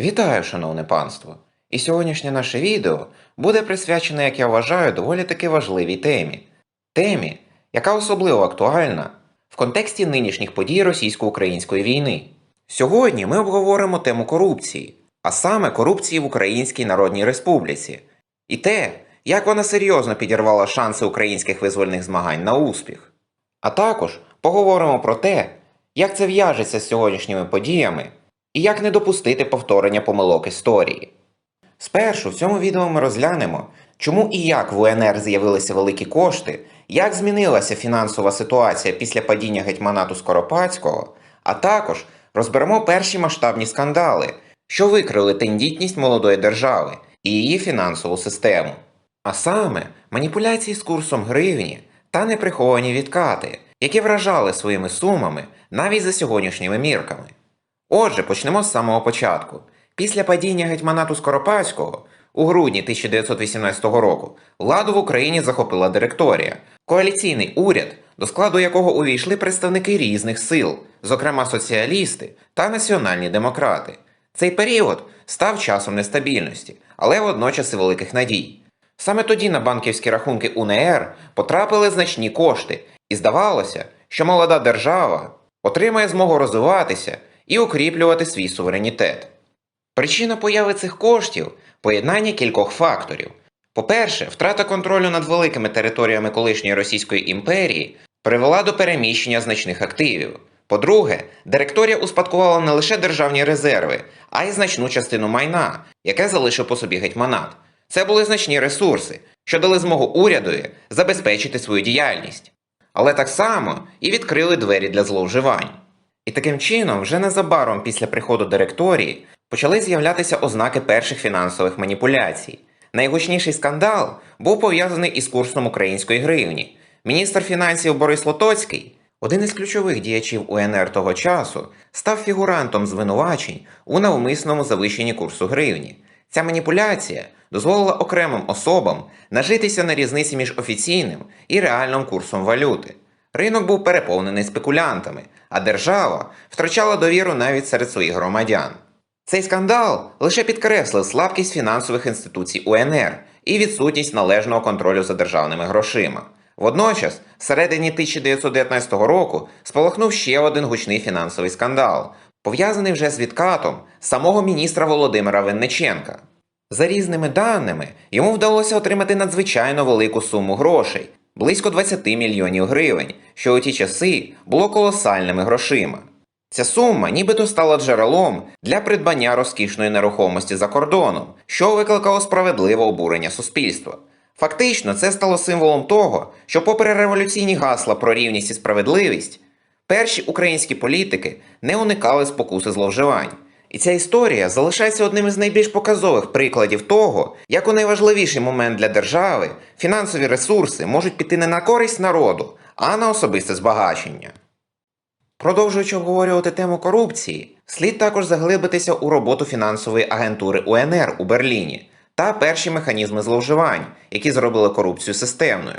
Вітаю, шановне панство! І сьогоднішнє наше відео буде присвячене, як я вважаю, доволі таки важливій темі. Темі, яка особливо актуальна в контексті нинішніх подій російсько-української війни. Сьогодні ми обговоримо тему корупції, а саме корупції в Українській Народній Республіці, і те, як вона серйозно підірвала шанси українських визвольних змагань на успіх. А також поговоримо про те, як це в'яжеться з сьогоднішніми подіями і як не допустити повторення помилок історії. Спершу в цьому відео ми розглянемо, чому і як в УНР з'явилися великі кошти, як змінилася фінансова ситуація після падіння гетьманату Скоропадського, а також розберемо перші масштабні скандали, що викрили тендітність молодої держави і її фінансову систему. А саме маніпуляції з курсом гривні та неприховані відкати, які вражали своїми сумами навіть за сьогоднішніми мірками. Отже, почнемо з самого початку. Після падіння гетьманату Скоропадського у грудні 1918 року владу в Україні захопила директорія, коаліційний уряд, до складу якого увійшли представники різних сил, зокрема соціалісти та національні демократи. Цей період став часом нестабільності, але водночас і великих надій. Саме тоді на банківські рахунки УНР потрапили значні кошти, і здавалося, що молода держава отримає змогу розвиватися і укріплювати свій суверенітет. Причина появи цих коштів поєднання кількох факторів. По-перше, втрата контролю над великими територіями колишньої Російської імперії привела до переміщення значних активів. По-друге, директорія успадкувала не лише державні резерви, а й значну частину майна, яке залишив по собі гетьманат. Це були значні ресурси, що дали змогу урядові забезпечити свою діяльність. Але так само і відкрили двері для зловживань. І таким чином, вже незабаром після приходу директорії почали з'являтися ознаки перших фінансових маніпуляцій. Найгучніший скандал був пов'язаний із курсом української гривні. Міністр фінансів Борис Лотоцький, один із ключових діячів УНР того часу, став фігурантом звинувачень у навмисному завищенні курсу гривні. Ця маніпуляція дозволила окремим особам нажитися на різниці між офіційним і реальним курсом валюти. Ринок був переповнений спекулянтами, а держава втрачала довіру навіть серед своїх громадян. Цей скандал лише підкреслив слабкість фінансових інституцій УНР і відсутність належного контролю за державними грошима. Водночас, всередині 1919 року спалахнув ще один гучний фінансовий скандал, пов'язаний вже з відкатом самого міністра Володимира Винниченка. За різними даними, йому вдалося отримати надзвичайно велику суму грошей близько 20 мільйонів гривень, що у ті часи було колосальними грошима. Ця сума нібито стала джерелом для придбання розкішної нерухомості за кордоном, що викликало справедливе обурення суспільства. Фактично, це стало символом того, що, попри революційні гасла про рівність і справедливість, перші українські політики не уникали спокуси зловживань. І ця історія залишається одним із найбільш показових прикладів того, як у найважливіший момент для держави фінансові ресурси можуть піти не на користь народу, а на особисте збагачення. Продовжуючи обговорювати тему корупції, слід також заглибитися у роботу фінансової агентури УНР у Берліні та перші механізми зловживань, які зробили корупцію системною.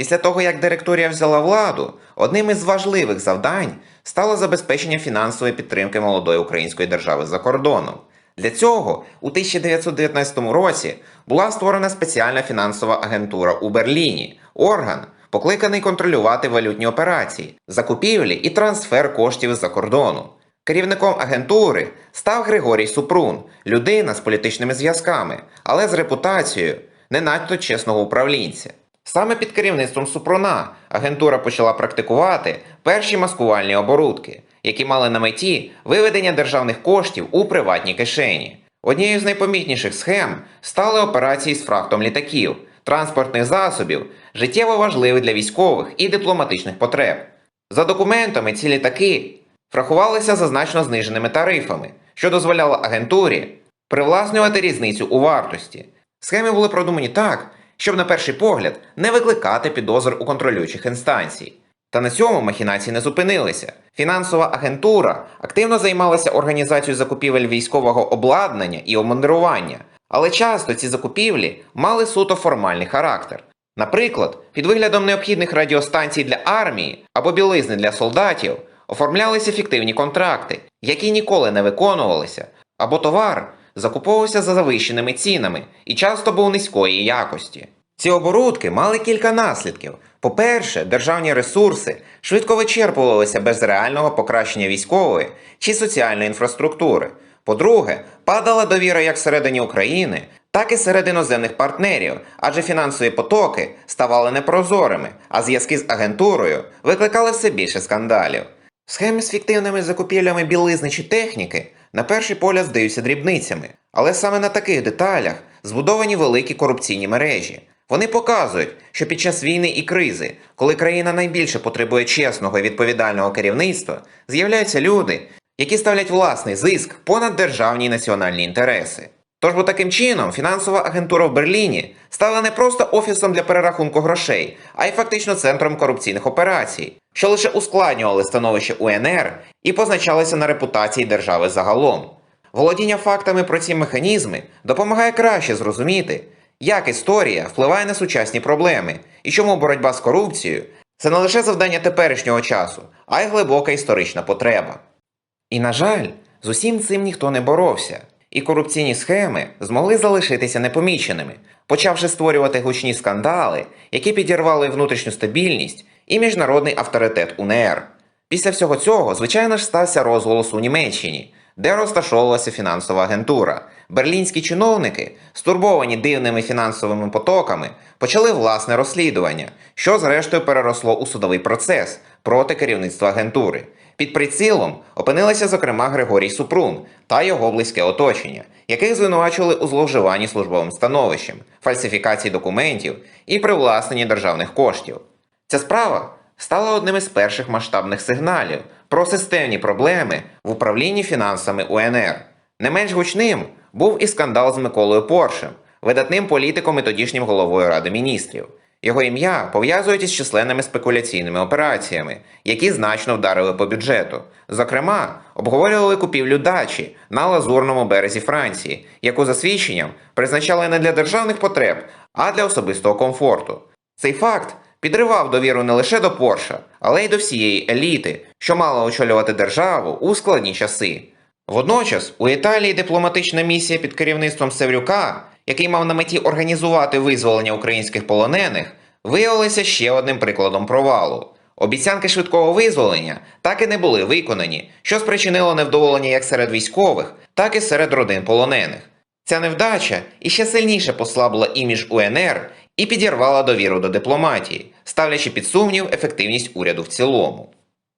Після того, як директорія взяла владу, одним із важливих завдань стало забезпечення фінансової підтримки молодої української держави за кордоном. Для цього у 1919 році була створена спеціальна фінансова агентура у Берліні, орган, покликаний контролювати валютні операції, закупівлі і трансфер коштів з-за кордону. Керівником агентури став Григорій Супрун, людина з політичними зв'язками, але з репутацією не надто чесного управлінця. Саме під керівництвом Супруна агентура почала практикувати перші маскувальні оборудки, які мали на меті виведення державних коштів у приватні кишені. Однією з найпомітніших схем стали операції з фрахтом літаків, транспортних засобів, життєво важливих для військових і дипломатичних потреб. За документами, ці літаки врахувалися за значно зниженими тарифами, що дозволяло агентурі привласнювати різницю у вартості. Схеми були продумані так, щоб на перший погляд не викликати підозр у контролюючих інстанцій. Та на цьому махінації не зупинилися. Фінансова агентура активно займалася організацією закупівель військового обладнання і обмундирування, але часто ці закупівлі мали суто формальний характер. Наприклад, під виглядом необхідних радіостанцій для армії або білизни для солдатів оформлялися фіктивні контракти, які ніколи не виконувалися, або товар закуповувався за завищеними цінами і часто був низької якості. Ці оборудки мали кілька наслідків. По-перше, державні ресурси швидко вичерпувалися без реального покращення військової чи соціальної інфраструктури. По-друге, падала довіра як всередині України, так і серед іноземних партнерів, адже фінансові потоки ставали непрозорими, а зв'язки з агентурою викликали все більше скандалів. Схеми з фіктивними закупівлями білизни чи техніки на перший погляд здаються дрібницями, але саме на таких деталях збудовані великі корупційні мережі. Вони показують, що під час війни і кризи, коли країна найбільше потребує чесного і відповідального керівництва, з'являються люди, які ставлять власний зиск понад державні і національні інтереси. Тож бо таким чином фінансова агентура в Берліні стала не просто офісом для перерахунку грошей, а й фактично центром корупційних операцій, що лише ускладнювали становище УНР і позначалися на репутації держави загалом. Володіння фактами про ці механізми допомагає краще зрозуміти, як історія впливає на сучасні проблеми і чому боротьба з корупцією це не лише завдання теперішнього часу, а й глибока історична потреба. І, на жаль, з усім цим ніхто не боровся, і корупційні схеми змогли залишитися непоміченими, почавши створювати гучні скандали, які підірвали внутрішню стабільність і міжнародний авторитет УНР. Після всього цього, звичайно ж, стався розголос у Німеччині, де розташовувалася фінансова агентура. Берлінські чиновники, стурбовані дивними фінансовими потоками, почали власне розслідування, що зрештою переросло у судовий процес проти керівництва агентури. Під прицілом опинилися зокрема Григорій Супрун та його близьке оточення, яких звинувачували у зловживанні службовим становищем, фальсифікації документів і привласненні державних коштів. Ця справа стала одним із перших масштабних сигналів про системні проблеми в управлінні фінансами УНР. Не менш гучним був і скандал з Миколою Поршем, видатним політиком і тодішнім головою Ради міністрів. Його ім'я пов'язують із численними спекуляційними операціями, які значно вдарили по бюджету. Зокрема, обговорювали купівлю дачі на лазурному березі Франції, яку за свідченням призначали не для державних потреб, а для особистого комфорту. Цей факт підривав довіру не лише до Порша, але й до всієї еліти, що мала очолювати державу у складні часи. Водночас у Італії дипломатична місія під керівництвом Севрюка, який мав на меті організувати визволення українських полонених, виявилася ще одним прикладом провалу. Обіцянки швидкого визволення так і не були виконані, що спричинило невдоволення як серед військових, так і серед родин полонених. Ця невдача іще сильніше послабила імідж УНР і підірвала довіру до дипломатії, ставлячи під сумнів ефективність уряду в цілому.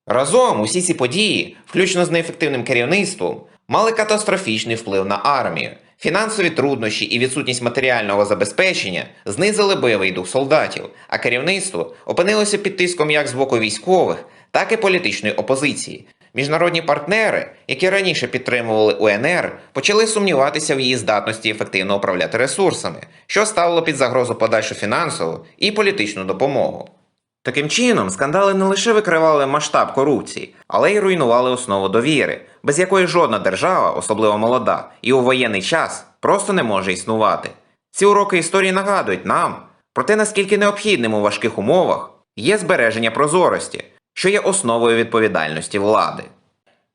Разом усі ці події, включно з неефективним керівництвом, мали катастрофічний вплив на армію. Фінансові труднощі і відсутність матеріального забезпечення знизили бойовий дух солдатів, а керівництво опинилося під тиском як з боку військових, так і політичної опозиції. Міжнародні партнери, які раніше підтримували УНР, почали сумніватися в її здатності ефективно управляти ресурсами, що ставило під загрозу подальшу фінансову і політичну допомогу. Таким чином, скандали не лише викривали масштаб корупції, але й руйнували основу довіри, без якої жодна держава, особливо молода, і у воєнний час просто не може існувати. Ці уроки історії нагадують нам про те, наскільки необхідним у важких умовах є збереження прозорості, що є основою відповідальності влади.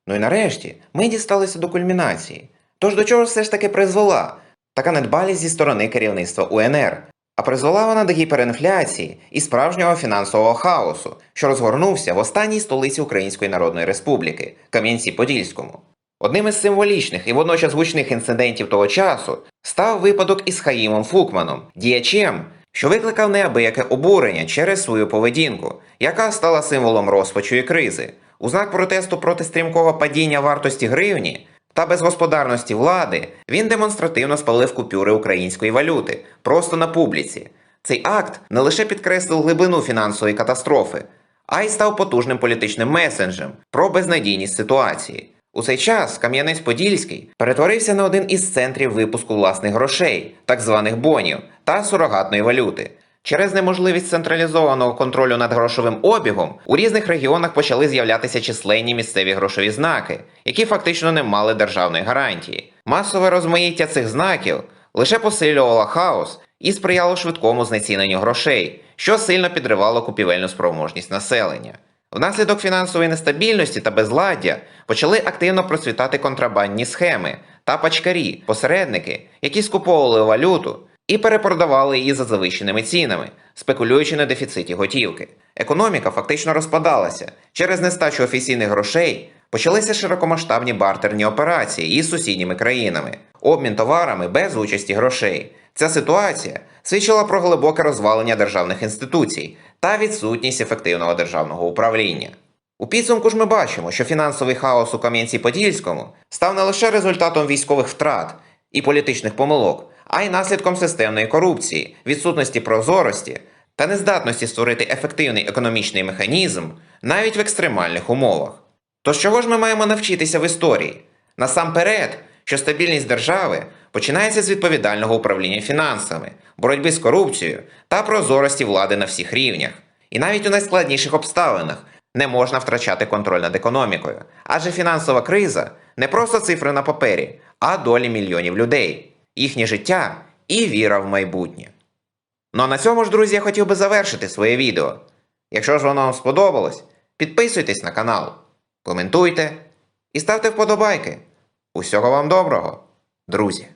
Ну і нарешті ми дісталися до кульмінації. Тож до чого все ж таки призвела така недбалість зі сторони керівництва УНР, а призвела вона до гіперінфляції і справжнього фінансового хаосу, що розгорнувся в останній столиці Української Народної Республіки Кам'янці-Подільському. Одним із символічних і водночас гучних інцидентів того часу став випадок із Хаїмом Фукманом, діячем, що викликав неабияке обурення через свою поведінку, яка стала символом розпачу і кризи. У знак протесту проти стрімкого падіння вартості гривні та безгосподарності влади він демонстративно спалив купюри української валюти просто на публіці. Цей акт не лише підкреслив глибину фінансової катастрофи, а й став потужним політичним месенджем про безнадійність ситуації. У цей час Кам'янець-Подільський перетворився на один із центрів випуску власних грошей, так званих бонів та сурогатної валюти. Через неможливість централізованого контролю над грошовим обігом у різних регіонах почали з'являтися численні місцеві грошові знаки, які фактично не мали державної гарантії. Масове розмаїття цих знаків лише посилювало хаос і сприяло швидкому знеціненню грошей, що сильно підривало купівельну спроможність населення. Внаслідок фінансової нестабільності та безладдя почали активно процвітати контрабандні схеми та пачкарі, посередники, які скуповували валюту і перепродавали її за завищеними цінами, спекулюючи на дефіциті готівки. Економіка фактично розпадалася. Через нестачу офіційних грошей почалися широкомасштабні бартерні операції із сусідніми країнами, обмін товарами без участі грошей. Ця ситуація свідчила про глибоке розвалення державних інституцій та відсутність ефективного державного управління. У підсумку ж ми бачимо, що фінансовий хаос у Кам'янці-Подільському став не лише результатом військових втрат і політичних помилок, а й наслідком системної корупції, відсутності прозорості та нездатності створити ефективний економічний механізм навіть в екстремальних умовах. Тож чого ж ми маємо навчитися в історії? Насамперед, що стабільність держави починається з відповідального управління фінансами, боротьби з корупцією та прозорості влади на всіх рівнях. І навіть у найскладніших обставинах не можна втрачати контроль над економікою, адже фінансова криза не просто цифри на папері, а долі мільйонів людей, їхнє життя і віра в майбутнє. Ну а на цьому ж, друзі, я хотів би завершити своє відео. Якщо ж воно вам сподобалось, підписуйтесь на канал, коментуйте і ставте вподобайки. Усього вам доброго, друзі!